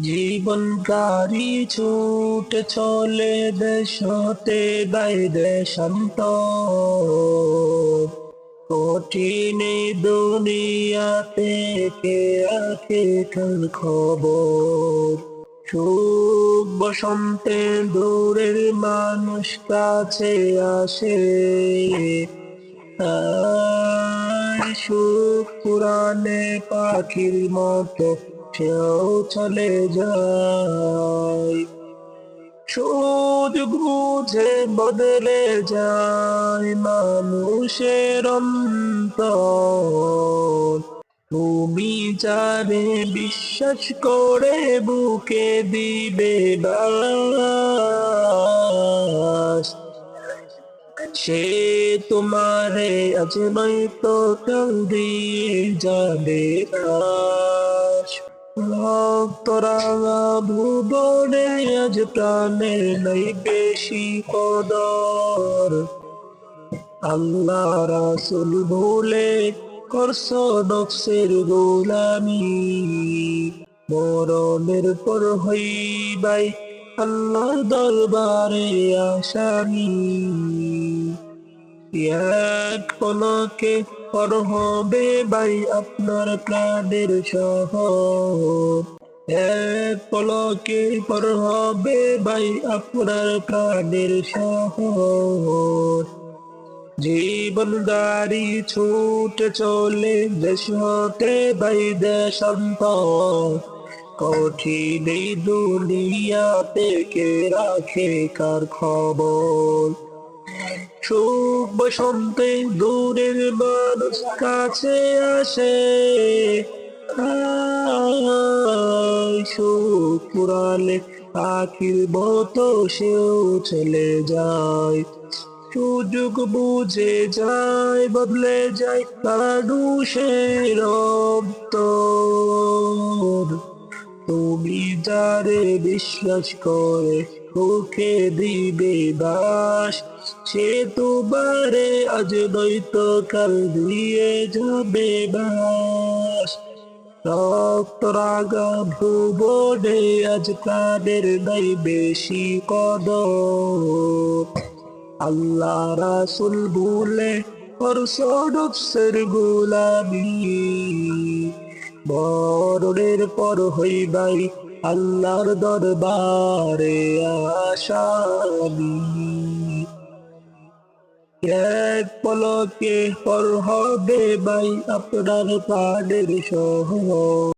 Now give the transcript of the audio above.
জীবন গাড়ি ছুটে চলে দেশতে বাইরে শান্ত কঠিন দুনিয়াতে কে কাল খবর? সুখ বসন্তে দূরের মানুষ কাছে আসে। সুখ পুরানে পাখির মতো সেও চলে যায়। সুযোগ বুঝে বদলে যায় মানুষের তুমি যারে বিশ্বাস করে বুকে দিবে বাস, সে তোমারে আজ নয়তো কাল দিয়ে যাবে আস তোরা ভুবনে আজ প্রাণের নাই বেশি কদর। আল্লাহ রাসুল ভুলে করছ নফসের গোলামি, মরণের পর হইবাই আল্লাহ দরবারে আসামি। এক পলকে পর হবে ভাই আপনার প্রাণের শহর পলকে পর হবে ভাই আপনার প্রাণের শহর। জীবন গাড়ি ছুটে চলে দেশ হতে ভাই দেশান্তর কঠিন এই দুনিয়াতে কে রাখে কার খবর? সুখ বসন্তে দূরের মানুষ কাছে আসে। সুখ পুরালে পাখির মতো সেও চলে যায়। সুযোগ বুঝে যায়, বদলে যায় মানুষের অন্তর তুমি যারে বিশ্বাস করে, ওকে দিবে বাস। সে তোমারে আজ নয়তো কাল দিয়ে যাবে বাস। রক্ত রাগা ভুবনে আজ প্রাণের নাই বেশি কদর। আল্লাহ রাসুল ভুলে পরশর গোলামি। মরণের পর হইবাই আল্লাহর দরবারে আসামি। এক পলকে পর হবে ভাই আপনার প্রাণের সহ